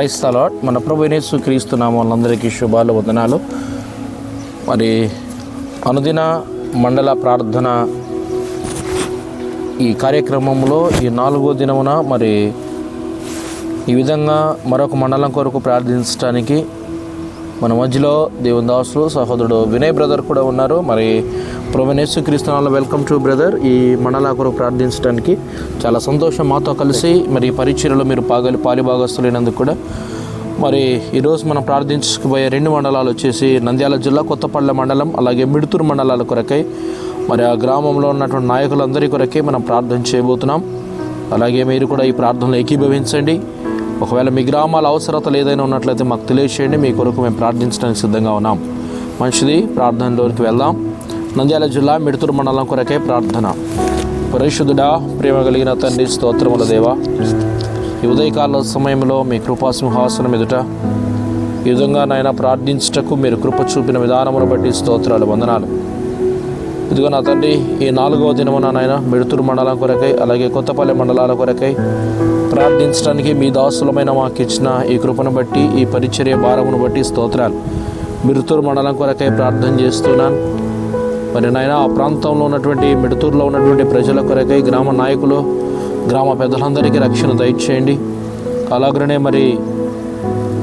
క్రైస్తలో మన ప్రభు క్రీస్తున్నాము వాళ్ళందరికీ శుభాలు వందనాలు. మరి అనుదిన మండల ప్రార్థన ఈ కార్యక్రమంలో ఈ నాలుగో దినమున మరి ఈ విధంగా మరొక మండలం కొరకు ప్రార్థించడానికి మన మధ్యలో దేవుని దాసులు సహోదరుడు వినయ్ బ్రదర్ కూడా ఉన్నారు. మరి ప్రొవెనేసు క్రీస్తునాలు వెల్కమ్ టు బ్రదర్. ఈ మండల కొరకు ప్రార్థించడానికి చాలా సంతోషం మాతో కలిసి మరి పరిచయలో మీరు పాగలి పాలిభాగస్తులైనందుకు కూడా. మరి ఈరోజు మనం ప్రార్థించుకుపోయే రెండు మండలాలు వచ్చేసి నంద్యాల జిల్లా కొత్తపల్లె మండలం అలాగే మిడుతూరు మండలాల కొరకై. మరి ఆ గ్రామంలో ఉన్నటువంటి నాయకులందరి కొరకే మనం ప్రార్థన చేయబోతున్నాం. అలాగే మీరు కూడా ఈ ప్రార్థనలు ఏకీభవించండి. ఒకవేళ మీ గ్రామాల అవసరతలు ఏదైనా ఉన్నట్లయితే మాకు తెలియచేయండి. మీ కొరకు మేము ప్రార్థించడానికి సిద్ధంగా ఉన్నాం. మంచిది. ప్రార్థనలోనికి వెళ్దాం. నంద్యాల జిల్లా మిడుతూరు మండలం కొరకే ప్రార్థన. పరిశుద్ధుడా ప్రేమ కలిగిన తండ్రి స్తోత్రముల దేవా ఈ ఉదయకాల సమయంలో మీ కృపా సింహాసనం ఎదుట ఈ విధంగా నాయన ప్రార్థించుటకు మీరు కృప చూపిన విధానమును బట్టి స్తోత్రాలు వందనాలు. ఇదిగో నా తండ్రి ఈ నాలుగవ దినమున నాయన మిడుతూరు మండలం కొరకై అలాగే కొత్తపల్లి మండలాల కొరకై ప్రార్థించడానికి మీ దాసులమైన మాకు ఇచ్చిన ఈ కృపను బట్టి ఈ పరిచర్య భారమును బట్టి స్తోత్రాలు. మిడుతూరు మండలం కొరకై ప్రార్థన చేస్తున్నాను. మరి నాయన ఆ ప్రాంతంలో ఉన్నటువంటి మిడుతూరులో ఉన్నటువంటి ప్రజల కొరకై గ్రామ నాయకులు గ్రామ పెద్దలందరికీ రక్షణ దయచేయండి. అలాగనే మరి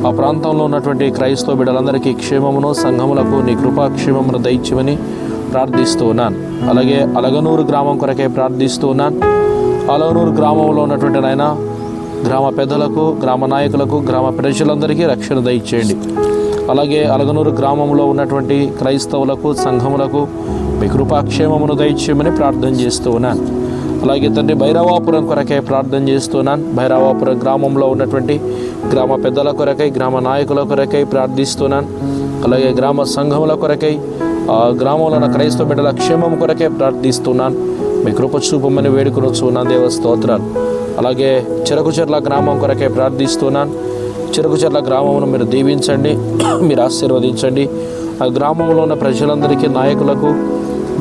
ఆ ప్రాంతంలో ఉన్నటువంటి క్రైస్తవ బిడ్డలందరికీ క్షేమమును సంఘములకు నీ కృపాక్షేమమును దయచేయమని ప్రార్థిస్తూ ఉన్నాను. అలాగే అలగనూరు గ్రామం కొరకే ప్రార్థిస్తూ ఉన్నాను. అలగనూరు గ్రామంలో ఉన్నటువంటి నాయన గ్రామ పెద్దలకు గ్రామ నాయకులకు గ్రామ ప్రజలందరికీ రక్షణ దయచేయండి. అలాగే అలగనూరు గ్రామంలో ఉన్నటువంటి క్రైస్తవులకు సంఘములకు మీ కృపాక్షేమమును దయచేయమని ప్రార్థన చేస్తూ ఉన్నాను. అలాగే తండ్రి భైరవాపురం కొరకై ప్రార్థన చేస్తున్నాను భైరవాపురం గ్రామంలో ఉన్నటువంటి గ్రామ పెద్దల కొరకై గ్రామ నాయకుల కొరకై ప్రార్థిస్తున్నాను అలాగే గ్రామ సంఘముల కొరకై గ్రామంలో ఉన్న క్రైస్తవ బిడ్డల క్షేమం కొరకే ప్రార్థిస్తున్నాను. మీ కృప చూపమని వేడుకొనొచ్చు దేవ స్తోత్రాలు. అలాగే చెరకుచెర్ల గ్రామం కొరకే ప్రార్థిస్తున్నాను. చెరుకుచెర్ల గ్రామమును మీరు దీవించండి మీరు ఆశీర్వదించండి. ఆ గ్రామంలో ఉన్న ప్రజలందరికీ నాయకులకు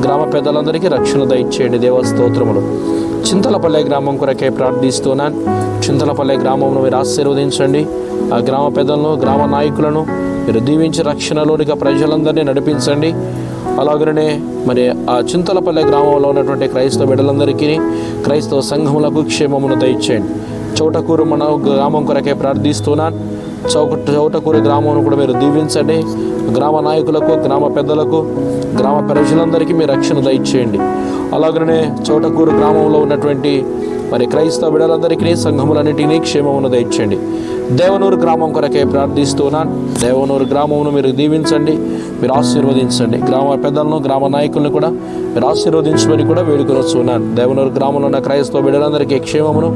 గ్రామ పెద్దలందరికీ రక్షణ దయచేయండి దేవ స్తోత్రములు. చింతలపల్లె గ్రామం కొరకే ప్రార్థిస్తున్నాను. చింతలపల్లె గ్రామంలో మీరు ఆశీర్వదించండి. ఆ గ్రామ పెద్దలను గ్రామ నాయకులను మీరు దీవించి రక్షణలోనిగా ప్రజలందరినీ నడిపించండి. అలాగనే మరి ఆ చింతలపల్లె గ్రామంలో ఉన్నటువంటి క్రైస్తవ బిడ్డలందరికీ క్రైస్తవ సంఘములకు క్షేమమును దయచేయండి. చౌటకూరు మన గ్రామం కొరకే ప్రార్థిస్తున్నాను. చౌక చౌటకూరు గ్రామం కూడా మీరు దీవించండి. గ్రామ నాయకులకు గ్రామ పెద్దలకు గ్రామ ప్రజలందరికీ మీరు రక్షణ దయచేయండి. అలాగనే చౌటకూరు గ్రామంలో ఉన్నటువంటి మరి క్రైస్తవ బిడలందరికీ సంఘములన్నిటినీ క్షేమమును దయచేయండి. దేవనూరు గ్రామం కొరకే ప్రార్థిస్తున్నాను దేవనూరు గ్రామమును మీరు దీవించండి మీరు ఆశీర్వదించండి. గ్రామ పెద్దలను గ్రామ నాయకులను కూడా మీరు ఆశీర్వదించమని కూడా వేడుకొని వస్తున్నాను దేవనూరు గ్రామంలో ఉన్న క్రైస్తవ బిడ్డలందరికీ క్షేమమును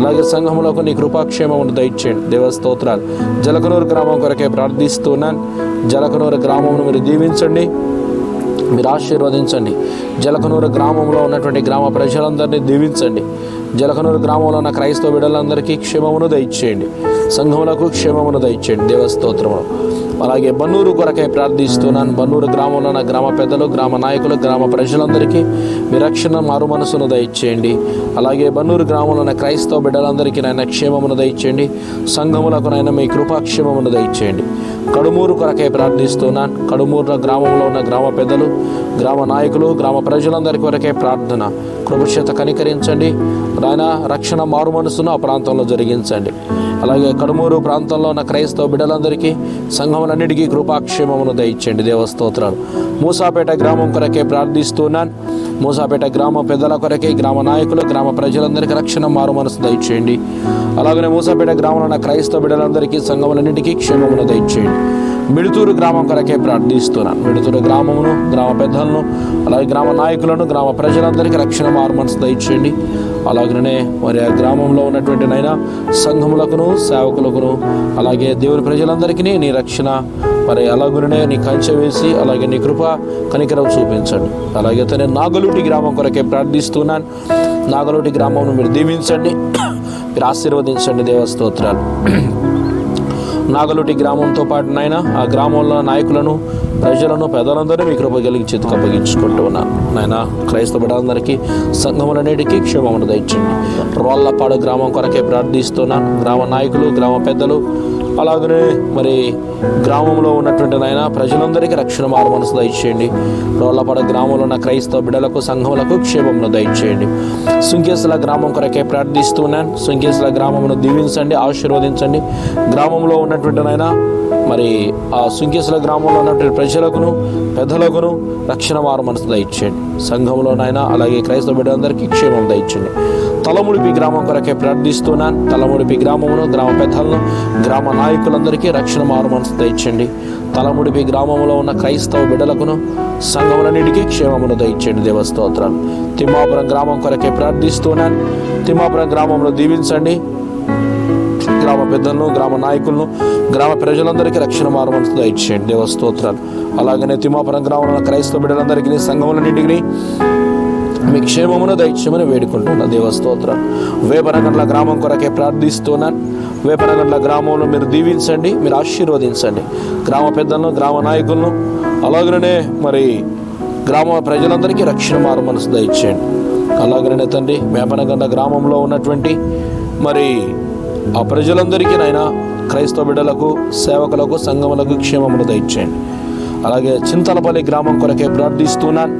అలాగే సంఘములకు నీ కృపాక్షేమమును దయచేయండి. దేవస్తోత్రాలు జలకనూరు గ్రామం కొరకే ప్రార్థిస్తున్నాను. జలకనూరు గ్రామమును మీరు దీవించండి మీరు ఆశీర్వదించండి. జలకనూరు గ్రామంలో ఉన్నటువంటి గ్రామ ప్రజలందరినీ దీవించండి. జలకనూరు గ్రామంలో ఉన్న క్రైస్తవ బిడ్డలందరికీ క్షేమమును దయచేయండి. సంఘములకు క్షేమమును దయచేయండి. దేవస్తోత్రములు అలాగే బన్నూరు కొరకై ప్రార్థిస్తున్నాను. బన్నూరు గ్రామంలో ఉన్న గ్రామ పెద్దలు గ్రామ నాయకులు గ్రామ ప్రజలందరికీ మీ రక్షణ మారు మనసును దయచేయండి. అలాగే బన్నూరు గ్రామంలో ఉన్న క్రైస్తవ బిడ్డలందరికీ నాయన క్షేమమును దయచేయండి. సంఘములకు నాయన మీ కృపాక్షేమమును దయచేయండి. కడుమూరు కొరకై ప్రార్థిస్తున్నాను. కడుమూరు గ్రామంలో ఉన్న గ్రామ పెద్దలు గ్రామ నాయకులు గ్రామ ప్రజలందరి కొరకే ప్రార్థన. కృపచేత కనికరించండి. నాయన రక్షణ మారు మనసును ఆ ప్రాంతంలో జరిగించండి. అలాగే కడుమూరు ప్రాంతంలో ఉన్న క్రైస్తవ బిడ్డలందరికీ సంఘములన్నిటికీ కృపాక్షేమమును దయచేయండి. దేవస్తోత్రాలు మూసాపేట గ్రామం కొరకే ప్రార్థిస్తున్నాను. మూసాపేట గ్రామ పెద్దల కొరకే గ్రామ నాయకులు గ్రామ ప్రజలందరికీ రక్షణ మారు మనసు దయచేయండి. అలాగనే మూసాపేట గ్రామంలో ఉన్న క్రైస్తవ బిడ్డలందరికీ సంఘములన్నింటికీ క్షేమమును దయచేయండి. మిడుతూరు గ్రామం కొరకే ప్రార్థిస్తున్నాను. మిడుతూరు గ్రామమును గ్రామ పెద్దలను అలాగే గ్రామ నాయకులను గ్రామ ప్రజలందరికీ రక్షణ మార్మన్స్ దయచేయండి. అలాగనే మరి ఆ గ్రామంలో ఉన్నటువంటి నైనా సంఘములకును సేవకులకును అలాగే దేవుని ప్రజలందరికీ నీ రక్షణ మరి అలాగునే నీ కంచె వేసి అలాగే నీ కృప కనికరం చూపించండి. అలాగే తన నాగలూటి గ్రామం కొరకే ప్రార్థిస్తున్నాను. నాగలూటి గ్రామంను మీరు దీవించండి. మీరు ఆశీర్వదించండి దేవస్తోత్రాలు నాగలుటి గ్రామంతో పాటు నాయన ఆ గ్రామంలో నాయకులను ప్రజలను పెద్దలందరూ మీ కృప కలిగి చేతికి అప్పగించుకుంటూ ఉన్నాను. నాయన క్రైస్తవ బిడ్డలందరికీ సంఘములన్నిటికీ క్షేమమును దయచండి రోళ్ళపాడు గ్రామం కొరకే ప్రార్థిస్తున్నాను గ్రామ నాయకులు గ్రామ పెద్దలు అలాగనే మరి గ్రామంలో ఉన్నటువంటి నాయన ప్రజలందరికీ రక్షణ మారు మనసు దయచేయండి. రోళ్ళపడ గ్రామంలో ఉన్న క్రైస్తవ బిడ్డలకు సంఘములకు క్షేమమును దయచేయండి. సుంకేసుల గ్రామం కొరకే ప్రార్థిస్తున్నాను సుంకేసుల గ్రామమును దీవించండి ఆశీర్వదించండి. గ్రామంలో ఉన్నటువంటి నాయన మరి ఆ సుంకేసుల గ్రామంలో ఉన్నటువంటి ప్రజలకును పెద్దలకును రక్షణ వారు మనసు దయచేయండి. సంఘంలోనైనా అలాగే క్రైస్తవ బిడ్డలందరికీ క్షేమం దయచేయండి. తలముడిపి గ్రామం కొరకే ప్రార్థిస్తున్నాను. తలముడిపి గ్రామమును గ్రామ పెద్దలను గ్రామ నాయకులందరికీ రక్షణ మారు మనసు దయచండి తలముడిపి గ్రామంలో ఉన్న క్రైస్తవ బిడ్డలకును సంఘములన్నిటికీ క్షేమమును దయచండి దేవస్తోత్రాలు తిమ్మాపురం గ్రామం కొరకే ప్రార్థిస్తున్నాను. తిమ్మాపురం గ్రామంలో దీవించండి. గ్రామ పెద్దలను గ్రామ నాయకులను గ్రామ ప్రజలందరికీ రక్షణ మారమని దయచేయండి. దేవ స్తోత్రాలు. అలాగనే తిమాపురం గ్రామంలో క్రైస్తవ బిడ్డలందరికీ సంఘములన్నింటికి మీ క్షేమమును దయచేయమని వేడుకుంటున్నా. దేవ వేపనగండ్ల గ్రామం కొరకే ప్రార్థిస్తున్నాను. వేపనగండ్ల గ్రామంలో మీరు దీవించండి మీరు ఆశీర్వదించండి. గ్రామ పెద్దలను గ్రామ నాయకులను అలాగనే మరి గ్రామ ప్రజలందరికీ రక్షణ మారు మనసు దయచేయండి. అలాగనే తండ్రి వేపనగండ గ్రామంలో ఉన్నటువంటి మరి ఆ ప్రజలందరికీ నైనా క్రైస్తవ బిడ్డలకు సేవకులకు సంఘములకు క్షేమములు దయచేయండి. అలాగే చింతలపల్లి గ్రామం కొరకే ప్రార్థిస్తున్నాను.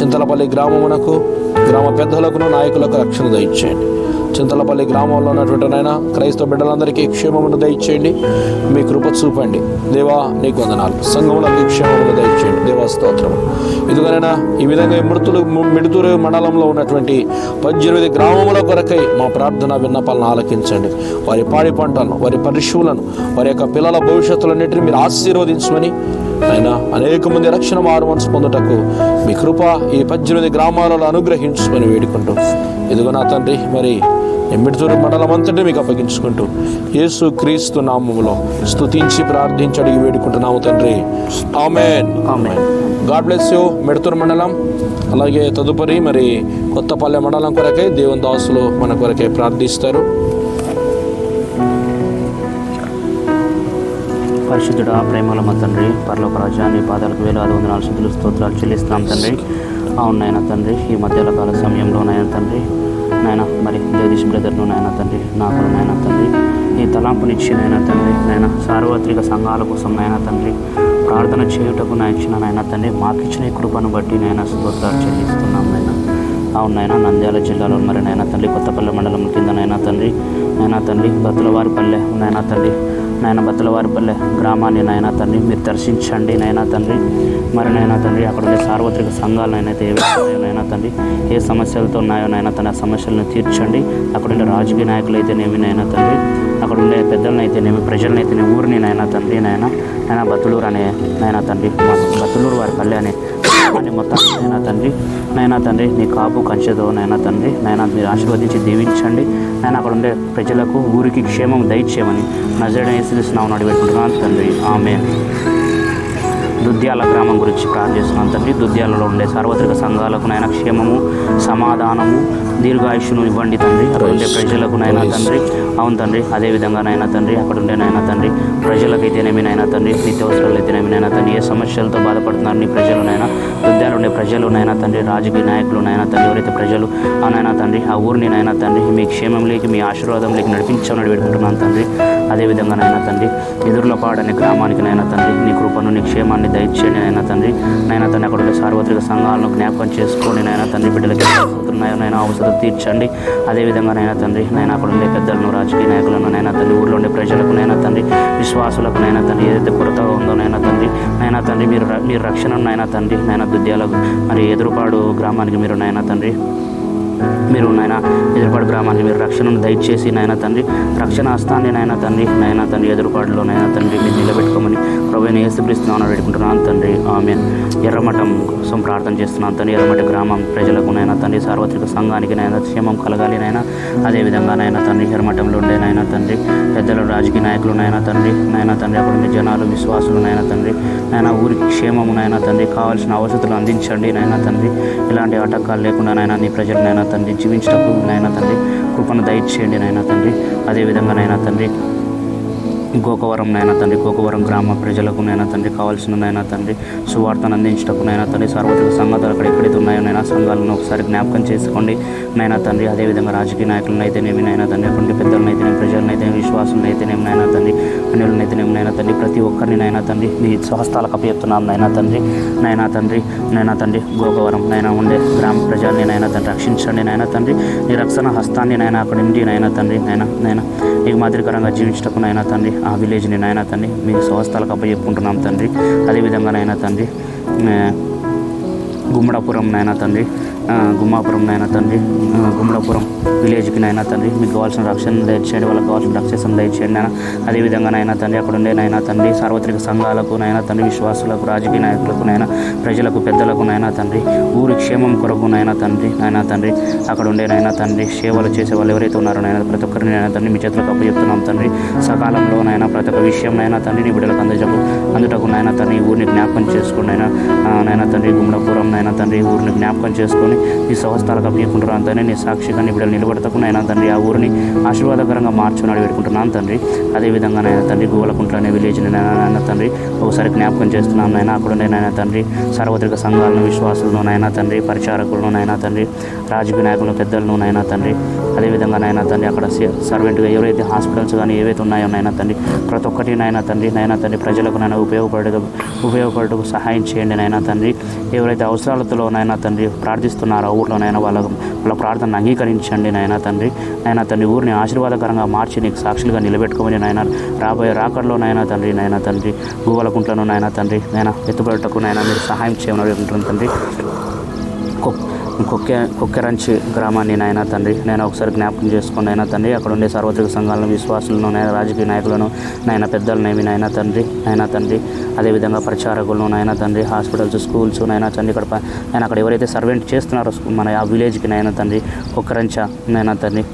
చింతలపల్లి గ్రామమునకు గ్రామ పెద్దలకును నాయకులకు రక్షణ దయచేయండి. చింతలపల్లి గ్రామంలో ఉన్నటువంటి నాయన క్రైస్తవ బిడ్డలందరికీ క్షేమమును దయచేయండి. మీ కృప చూపండి. దేవా నీకు వందనాలు. సంఘములకు క్షేమమును దయచేయండి. దేవా స్తోత్రం ఇదిగోనైనా ఈ విధంగా మృతులు మిడుతూరు మండలంలో ఉన్నటువంటి పద్దెనిమిది గ్రామముల కొరకై మా ప్రార్థన విన్నపాలను ఆలకించండి. వారి పాడి పంటలను వారి పరిశువులను వారి యొక్క పిల్లల భవిష్యత్తులన్నింటినీ మీరు ఆశీర్వదించమని ఆయన అనేక మంది రక్షణ మారు మనసు పొందుటకు మీ కృప ఈ పద్దెనిమిది గ్రామాలలో అనుగ్రహించమని వేడుకుంటూ ఇదిగో నా తండ్రి మరి ఎమ్మిడితూరు మండలం అంతటి మీకు అప్పగించుకుంటూ యేసు క్రీస్తు నామములో స్తుతించి ప్రార్థించి అడిగి వేడుకుంటున్నాము తండ్రి. Amen. Amen. God bless you Medaturu మండలం అలాగే తదుపరి మరి కొత్తపల్లె మండలం కొరకై దేవుని దాసులు మన కొరకై ప్రార్థిస్తారు. పరిశుద్ధుడా ప్రేమల మా తండ్రి పర్లోక రాజా నీ పాదాలకు వేలాది వందనాలు శుద్ధులు స్తోత్రాలు చెల్లిస్తున్నాం తండ్రి అవును నాయన తండ్రి ఈ మధ్యలో కాల సమయంలో నాయన తండ్రి నాయన మరి జగదీష్ బ్రదర్ను నాయన తండ్రి నాకు నాయన తండ్రి ఈ తలాంపునిచ్చి నాయన తండ్రి నాయన సార్వత్రిక సంఘాల కోసం నాయన తండ్రి ప్రార్థన చేయుటకు నా ఇచ్చిన నాయన తండ్రి మాకిచ్చిన ఈ కృపను బట్టి నాయన స్తోత్రాలు చెల్లిస్తున్నాం నాయన అవును నాయన నంద్యాల జిల్లాలో మరి నాయన తండ్రి కొత్తపల్లి మండలం కింద నాయన తండ్రి నాయన తండ్రి బతులవారిపల్లె నాయన తండ్రి నాయన బద్దలవారిపల్లె గ్రామాన్ని నాయన తండ్రి మీరు దర్శించండి నాయన తండ్రి. మరి నాయన తండ్రి అక్కడ ఉండే సార్వత్రిక సంఘాలు అయితే ఏవైనా ఉన్నాయో తండ్రి ఏ సమస్యలతో ఉన్నాయో నాయన తన సమస్యలను తీర్చండి. అక్కడ ఉండే రాజకీయ నాయకులు అయితేనేమి నాయన తండ్రి అక్కడ ఉండే పెద్దలను అయితేనేమి ప్రజలను అయితేనే ఊరిని నాయన తండ్రి నాయన. నాయన బతులూరు అనే నాయన తండ్రి మా బతులూరు వారి పల్లె అనే అని మొత్తం నైనా తండ్రి నైనా తండ్రి నీ కాపు కంచెతో నైనా తండ్రి నైనా మీరు ఆశీర్వదించి దీవించండి. నేను అక్కడ ఉండే ప్రజలకు ఊరికి క్షేమం దయచేయమని నజరడ వేసిస్తున్నామని అడిపెట్టుకుంటున్నాను తండ్రి. ఆమె దుద్యాల గ్రామం గురించి ప్రార్థిస్తున్నాను తండ్రి. దుద్యాలలో ఉండే సార్వత్రిక సంఘాలకు నైనా క్షేమము సమాధానము దీర్ఘాయుష్ను ఇవ్వండి తండ్రి. అక్కడ ఉండే ప్రజలకు నైనా తండ్రి. అవును తండ్రి. అదేవిధంగా నాయన తండ్రి అక్కడ ఉండే నాయన తండ్రి ప్రజలకైతేనేమి నాయన తండ్రి నిత్యావసరాలు అయితేనేమి నైనా తండ్రి ఏ సమస్యలతో బాధపడుతున్నారు నీ ప్రజలునైనా దుద్యాలు ఉండే ప్రజలు నైనా తండ్రి రాజకీయ నాయకులు నాయన తండ్రి ఎవరైతే ప్రజలు ఆ నైనా తండ్రి ఆ ఊరిని నాయన తండ్రి మీ క్షేమంలోకి మీ ఆశీర్వాదంలోకి నడిపించమని వేడుకుంటున్నాను తండ్రి. అదేవిధంగా నాయన తండ్రి ఎదుర్లపాడనే గ్రామానికి నాయన తండ్రి నీ కృపను నీ క్షేమాన్ని దయచేయండి నాయన తండ్రి నాయన తండ్రి అక్కడ ఉండే సార్వత్రిక సంఘాలను జ్ఞాపకం చేసుకొని నైనా తండ్రి బిడ్డలకి అవుతున్నాయో నైనా అవసరం తీర్చండి. అదేవిధంగా నాయన తండ్రి నాయన అక్కడ ఉండే పెద్దలను రాజకీయ నాయకులను నైనా తండ్రి ఊళ్ళో ఉండే ప్రజలకు నైనా తండ్రి విశ్వాసులకు నైనా తండ్రి ఏదైతే కొరత ఉందో నైనా తండ్రి నైనా తండ్రి మీరు మీరు రక్షణ నైనా తండ్రి నైనా దుద్యాలకు మరి ఎదురుపాడు గ్రామానికి మీరు నైనా తండ్రి. మీరు నాయన ఎదురుపాటు గ్రామానికి మీరు రక్షణను దయచేసి నాయన తండ్రి రక్షణ హస్తాన్ని నాయన తండ్రి నాయన తండ్రి ఎదురుపాటులో నాయన తండ్రి మీరు నిలబెట్టుకోమని ప్రభుని ఏసుక్రీస్తున్నాను పెట్టుకుంటున్నాను తండ్రి. ఆమె ఎర్రమఠం కోసం ప్రార్థన చేస్తున్నాను తండ్రి. ఎర్రమఠ గ్రామం ప్రజలకు నాయన తండ్రి సార్వత్రిక సంఘానికి నాయన క్షేమం కలగాలి నాయన. అదేవిధంగా నాయన తండ్రి ఎర్రమఠంలో ఉండే నాయన తండ్రి పెద్దలు రాజకీయ నాయకులు నాయన తండ్రి నాయన తండ్రి అక్కడ ఉండే జనాలు విశ్వాసులు నాయన తండ్రి నాయన ఊరికి క్షేమము నాయన తండ్రి కావాల్సిన అవసరాలు అందించండి నాయన తండ్రి. ఇలాంటి ఆటంకాలు లేకుండా నాయన నీ ప్రజలు నాయన తండ్రి జీవించినప్పుడు నాయన తండ్రి కృపను దయచేయండి నాయన తండ్రి. అదేవిధంగా నాయన తండ్రి గోకవరం నాయన తండ్రి గోకవరం గ్రామ ప్రజలకు నైనా తండ్రి కావాల్సిన నాయన తండ్రి సువార్తను అందించటకు నాయన తండ్రి సార్వత్రిక సంఘాలు అక్కడ ఎక్కడైతే ఉన్నాయో నైనా సంఘాలను ఒకసారి జ్ఞాపకం చేసుకోండి నైనా తండ్రి అదేవిధంగా రాజకీయ నాయకులను అయితేనేమి నాయన తండ్రి అటువంటి పెద్దలను అయితేనేమి ప్రజలను అయితే విశ్వాసం విశ్వాసులను అయితేనేమి నాయన తండ్రి అన్యులను అయితేనేమి నాయన తండ్రి ప్రతి ఒక్కరిని నాయన తండ్రి మీ స్వహస్తాలకు అప్పచెప్తున్నాం నాయన తండ్రి నాయన తండ్రి నాయన తండ్రి గోకవరం నాయన ఉండే గ్రామ ప్రజల్ని నాయన తండ్రి రక్షించండి నాయన తండ్రి నీ రక్షణ హస్తాన్ని నాయన అక్కడ ఉండి నాయన తండ్రి నాయన నాయన నీకు మాదిరికరంగా జీవించటకు నాయన తండ్రి ఆ విలేజ్ని నాయన తండ్రి మీ స్వస్థలకు అప్పచెప్పుకుంటున్నాం తండ్రి. అదేవిధంగా నాయన తండ్రి గుమ్మడాపురం నాయన తండ్రి గుమ్మాపురం నాయన తండ్రి గుమ్మడాపురం విలేజ్కి నాయన తండ్రి మీకు కావాల్సిన రక్షణ దయచేయండి వాళ్ళకి కావాల్సిన రక్షణ దయచేయండి నాయన అదేవిధంగా నాయన తండ్రి అక్కడ ఉండే నాయన తండ్రి సార్వత్రిక సంఘాలకు నాయన తండ్రి విశ్వాసులకు రాజకీయ నాయకులకు నాయన ప్రజలకు పెద్దలకు నాయన తండ్రి ఊరి క్షేమం కొరకు నాయన తండ్రి నాయన తండ్రి అక్కడ ఉండే నాయన తండ్రి సేవలు చేసే వాళ్ళు ఎవరైతే ఉన్నారో నాయన ప్రతి ఒక్కరిని నాయన తండ్రి మీ చేతులకు అప్పు చెప్తున్నాం తండ్రి సకాలంలో నాయన ప్రతి ఒక్క విషయం నాయన తండ్రి నీ బిడ్డలకు అందజకు అందుటకు నాయన తండ్రి ఊరిని జ్ఞాపకం చేసుకోండి నాయన ఆ, నాయన తండ్రి గుమ్మడపురం నాయన తండ్రి ఈ ఊరిని జ్ఞాపకం చేసుకొని ఈ సంవత్సరాలకు అప్పచెప్పుకుంటున్నాను తండ్రి నీ సాక్షిగా నీ బిడ్డలు నిలబడతకు నాయన తండ్రి ఆ ఊరిని ఆశీర్వాదకరంగా మార్చుకుని పెట్టుకుంటున్నాను తండ్రి అదేవిధంగా నాయన తండ్రి గోలకుంట్ల అనే విలేజ్ని నాయన తండ్రి ఒకసారి జ్ఞాపకం చేస్తున్నాను నాయన అక్కడ నాయన తండ్రి సార్వత్రిక సంఘాలను విశ్వాసులను నాయన తండ్రి పరిచారకులను నాయన తండ్రి రాజకీయ నాయకులను పెద్దలను నాయన తండ్రి అదేవిధంగా నాయన తండ్రి అక్కడ సర్వెంట్గా ఎవరైతే హాస్పిటల్స్ కానీ ఏవైతే ఉన్నాయో నాయన తండ్రి ప్రతి ఒక్కటి నాయన తండ్రి నాయన తండ్రి ప్రజలకు నాయన ఉపయోగపడే ఉపయోగపడటకు సహాయం చేయండి నాయన తండ్రి. ఎవరైతే అవసరం నాయన తండ్రి ప్రార్థిస్తున్నారు ఆ నాయన వాళ్ళ వాళ్ళ ప్రార్థనను అంగీకరించండి నాయన తండ్రి. నాయన తండ్రి ఊరిని ఆశీర్వాదకరంగా మార్చి నీకు సాక్షులుగా నిలబెట్టుకోమని నాయన రాబోయే రాకడలో తండ్రి నాయన తండ్రి గువ్వలకుంట్లను నాయన తండ్రి నాయన ఎత్తుబడటకు నాయన మీరు సహాయం చేయమని తండ్రి. గొప్ప కొక్కె కుక్కెరంచి గ్రామాన్ని నాయన తండ్రి నేను ఒకసారి జ్ఞాపకం చేసుకున్న అయినా తండ్రి. అక్కడ ఉండే సార్వత్రిక సంఘాలను విశ్వాసులను నాయన రాజకీయ నాయకులను నాయన పెద్దలనేమి నాయన తండ్రి నాయన తండ్రి. అదేవిధంగా ప్రచారకులను నాయన తండ్రి హాస్పిటల్స్ స్కూల్స్ నాయన తండ్రి ఇక్కడ నేను అక్కడ ఎవరైతే సర్వెంట్ చేస్తున్నారో మన ఆ విలేజ్కి నాయన తండ్రి కుక్కరంచ నాయన తండ్రి.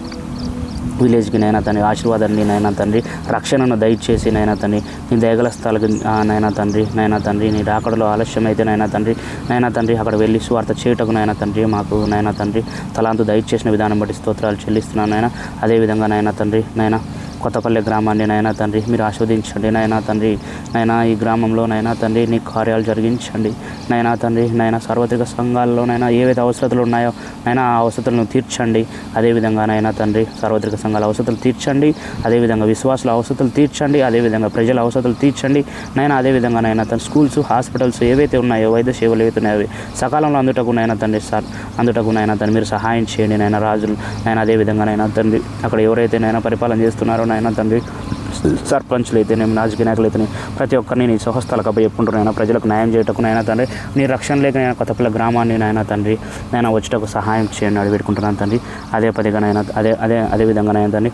విలేజ్కి నైనా తండ్రి ఆశీర్వాదాన్ని నైనా తండ్రి రక్షణను దయచేసి నైనా తండ్రి నీ దయగల స్థలకి నైనా తండ్రి నైనా తండ్రి నీ రాకడలో ఆలస్యం అయితే నైనా తండ్రి నైనా తండ్రి అక్కడ వెళ్ళి స్వార్థ చేయుటకు నైనా తండ్రి మాకు నైనా తండ్రి తలాంతు దయచేసిన విధానం బట్టి స్తోత్రాలు చెల్లిస్తున్నాను నాయన అదేవిధంగా నైనా తండ్రి నైనా కొత్తపల్లి గ్రామాన్ని నైనా తండ్రి మీరు ఆస్వాదించండి. నైనా తండ్రి నైనా ఈ గ్రామంలో నైనా తండ్రి నీ కార్యాలు జరిగించండి. నైనా తండ్రి నైనా సార్వత్రిక సంఘాలలోనైనా ఏవైతే అవసరతలు ఉన్నాయో నైనా ఆ అవసరతలను తీర్చండి. అదేవిధంగా నైనా తండ్రి సార్వత్రిక సంఘాల అవసరతలు తీర్చండి. అదేవిధంగా విశ్వాసుల అవసరతలు తీర్చండి. అదేవిధంగా ప్రజల అవసరతలు తీర్చండి. నైనా అదేవిధంగా నైనా తన స్కూల్స్ హాస్పిటల్స్ ఏవైతే ఉన్నాయో వైద్య సేవలు ఏవైతే ఉన్నాయో అవి సకాలంలో అందుటకు నైనా తండ్రి సార్ అందుటకు నైనా తండ్రి మీరు సహాయం చేయండి. నైనా రాజులు నైనా అదేవిధంగా నైనా తండ్రి అక్కడ ఎవరైతే నైనా పరిపాలన చేస్తున్నారో నాయన తండ్రి సర్పంచ్లు అయితేనేమి రాజకీయ నాయకులు అయితేనే ప్రతి ఒక్కరిని నీ స్వహస్తాలకు చెప్పుకుంటున్నాయన ప్రజలకు న్యాయం చేయటకు నైనా తండ్రి నీ రక్షణ లేక నేను కొత్తపిల్ల గ్రామాన్ని నాయన తండ్రి నేను వచ్చేటకు సహాయం చేయండి అడిగి పెట్టుకుంటున్నాను తండ్రి. అదే పదిగా నాయన అదే అదే అదే విధంగా నైనా తండ్రి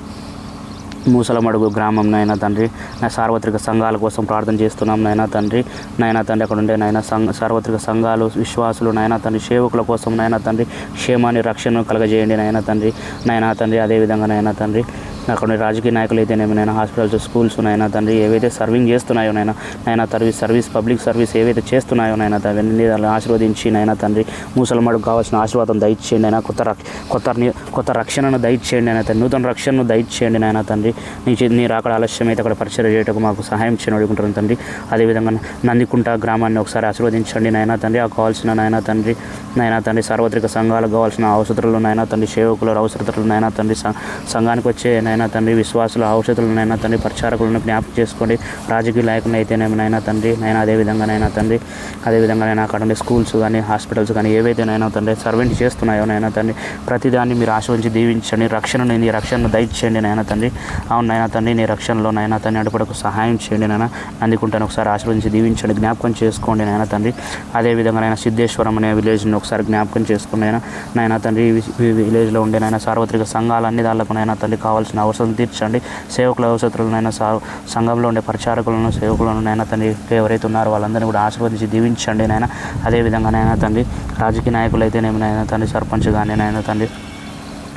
మూసలమడుగు గ్రామం నైనా తండ్రి నా సార్వత్రిక సంఘాల కోసం ప్రార్థన చేస్తున్నాం నాయన తండ్రి నాయన తండ్రి అక్కడ ఉండే నైనా సంఘ సార్వత్రిక సంఘాలు విశ్వాసులు నైనా తండ్రి సేవకుల కోసం నాయన తండ్రి క్షేమాన్ని రక్షణ కలగజేయండి నాయన తండ్రి నైనా తండ్రి అదేవిధంగా నాయన తండ్రి అక్కడ రాజకీయ నాయకులు అయితేనేమి నైనా హాస్పిటల్స్ స్కూల్స్ నైనా తండ్రి ఏవైతే సర్వింగ్ చేస్తున్నాయో నైనా నైనా సర్వీస్ సర్వీస్ పబ్లిక్ సర్వీస్ ఏవైతే చేస్తున్నాయో నైనా తండ్రి ఆశీర్వదించి నైనా తండ్రి మూసలమడుగు కావాల్సిన ఆశీర్వాదం దయచేయండి అయినా కొత్త రక్ష కొత్త కొత్త రక్షణను దయచేయండి అయినా తండ్రి నూతన రక్షణను దయచేయండి నాయన తండ్రి నీ నీ రాకడ ఆలస్యం అయితే అక్కడ పరిచయం చేయటకు మాకు సహాయం చేయని అడుగుంటాను తండ్రి. అదేవిధంగా నందికుంట గ్రామాన్ని ఒకసారి ఆశీర్వదించండి నాయన తండ్రి. ఆ కావాల్సిన నాయన తండ్రి నాయన తండ్రి సార్వత్రిక సంఘాలకు కావాల్సిన అవసరాలు నాయన తండ్రి సేవకుల అవసరతలు నాయన తండ్రి స- సంఘానికి వచ్చే నాయన తండ్రి విశ్వాసుల ఔషధులు నాయన తండ్రి పరిచారకులను జ్ఞాపకం చేసుకోండి. రాజకీయ నాయకులు అయితేనేమి నాయన తండ్రి నైనా అదేవిధంగా నైనా తండ్రి అదేవిధంగా నేను అక్కడ ఉండే స్కూల్స్ కానీ హాస్పిటల్స్ కానీ ఏవైతే నైనా తండ్రి సర్వెంట్ చేస్తున్నాయో నైనా తండ్రి ప్రతిదాన్ని మీరు ఆశ్రయించి దీవించండి. రక్షణను నీ రక్షణను దయచేయండి నాయన తండ్రి. అవును నాయన తండ్రి నీ రక్షణలో నాయన తండ్రి అడుపడకు సహాయం చేయండి నాయన. అందుకుంటాను ఒకసారి ఆశీర్వదించి దీవించండి జ్ఞాపకం చేసుకోండి నాయన తండ్రి. అదేవిధంగా నాయన సిద్ధేశ్వరం అనే విలేజ్ని ఒకసారి జ్ఞాపకం చేసుకోండి నాయన. నాయన తండ్రి ఈ విలేజ్లో ఉండే నాయన సార్వత్రిక సంఘాలన్నీ దాళ్ళకు నాయన తండ్రి కావాల్సిన అవసరం తీర్చండి. సేవకుల అవసరాలను సా సంఘంలో ఉండే పరిచారకులను సేవకులను నాయన తండ్రి ఎవరైతే ఉన్నారో వాళ్ళందరినీ కూడా ఆశీర్వదించి దీవించండి నాయన. అదేవిధంగా నాయన తండ్రి రాజకీయ నాయకులు అయితేనేమి నాయన తండ్రి సర్పంచ్ కానీ నాయన తండ్రి.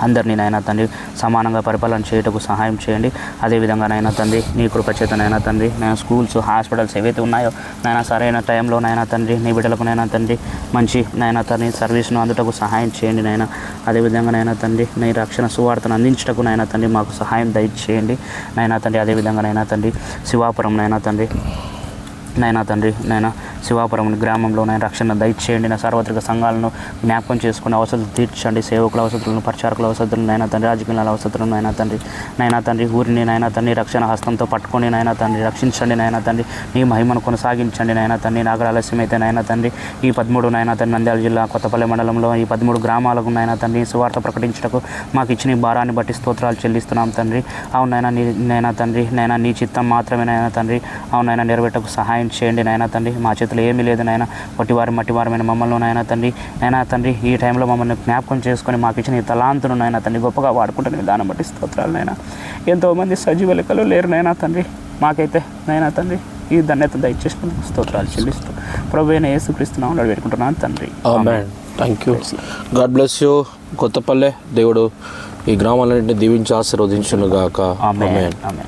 అందరినీ నాయన తండ్రి సమానంగా పరిపాలన చేయటకు సహాయం చేయండి అదేవిధంగా నాయన తండ్రి నీ కృపచేత నాయన తండ్రి నేను స్కూల్స్ హాస్పిటల్స్ ఏవైతే ఉన్నాయో నాయన సరైన టైంలో నాయన తండ్రి నీ బిడ్డలకు నాయన తండ్రి మంచి నాయన తండ్రి సర్వీస్ను అందుటకు సహాయం చేయండి నాయన అదేవిధంగా నాయన తండ్రి నీ రక్షణ సువార్తను అందించటకు నాయన తండ్రి మాకు సహాయం దయచేయండి నాయన తండ్రి అదేవిధంగా నాయన తండ్రి శివాపురం నాయన తండ్రి నైనా తండ్రి నైనా శివాపురం గ్రామంలో రక్షణ దయచేయండి నా సార్వత్రిక సంఘాలను జ్ఞాపకం చేసుకుని అవసరం తీర్చండి సేవకుల అవసరాలను ప్రచారకుల అవసరాలను నైనా తండ్రి రాజకీయాల అవసరాలను నైనా తండ్రి నైనా తండ్రి ఊరిని నాయన తండ్రి రక్షణ హస్తంతో పట్టుకొని నైనా తండ్రి రక్షించండి నాయన తండ్రి నీ మహిమను కొనసాగించండి నైనా తండ్రి నాగర ఆలస్యం అయితే నైనా తండ్రి ఈ పదమూడు నైనా తండ్రి నంద్యాల జిల్లా కొత్తపల్లి మండలంలో ఈ పదమూడు గ్రామాలకు నైనా తండ్రి సువార్త ప్రకటించటకు మాకు ఇచ్చిన ఈ భారాన్ని బట్టి స్తోత్రాలు చెల్లిస్తున్నాం తండ్రి అవునైనా నీ నైనా తండ్రి నైనా నీ చిత్తం మాత్రమే నైనా తండ్రి అవునైనా నెరవేటకు సహాయం చేయండి నైనా తండ్రి మా చేతిలో ఏమీ లేదు నాయన. పట్టివారి మట్టివారమైన మమ్మల్ని నాయన తండ్రి. నైనా తండ్రి ఈ టైంలో మమ్మల్ని జ్ఞాపకం చేసుకొని మాకు ఇచ్చిన ఈ తలాంతును నాయన తండ్రి గొప్పగా వాడుకుంటున్న విధానం బట్టి స్తోత్రాలు నైనా ఎంతోమంది సజీవ లెక్కలు లేరు నైనా తండ్రి. మాకైతే నైనా తండ్రి ఈ ధన్యత దయచేసుకుని స్తోత్రాలు చెల్లిస్తూ ప్రభు అయిన యేసుక్రీస్తున్నాం వేడుకుంటున్నాను తండ్రి. Thank you God bless you Kothapalle దేవుడు ఈ గ్రామాలన్నింటినీ దీవించి ఆశీర్వదించును గాక ఆమె ఆమెన్. ఆమె